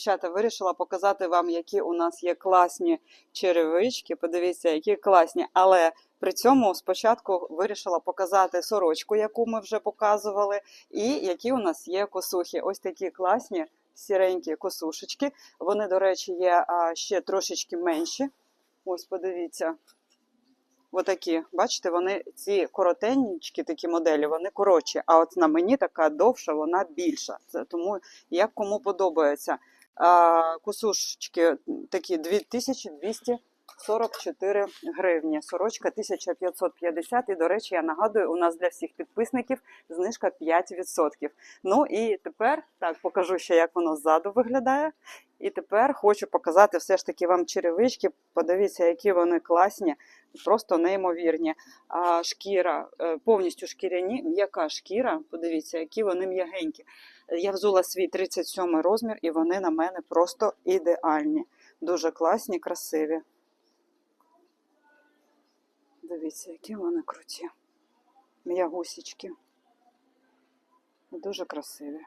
дівчата, вирішила показати вам, які у нас є класні черевички. Подивіться, які класні. Але при цьому спочатку вирішила показати сорочку, яку ми вже показували, і які у нас є косухи. Ось такі класні сіренькі косушечки. Вони, до речі, є ще трошечки менші. Ось подивіться. Отакі, бачите, вони ці коротенькі такі моделі, вони коротші, а от на мені така довша, вона більша. Це тому як кому подобається. А, кусушечки такі 2244 гривні. Сорочка 1550. І, до речі, я нагадую, у нас для всіх підписників знижка 5%. Ну і тепер так покажу ще, як воно ззаду виглядає. І тепер хочу показати все ж таки вам черевички. Подивіться, які вони класні, просто неймовірні. А шкіра е, повністю шкіряні, м'яка шкіра. Подивіться, які вони м'ягенькі. Я взула свій 37 розмір, і вони на мене просто ідеальні. Дуже класні, красиві. Дивіться, які вони круті. М'ягусічки. Дуже красиві.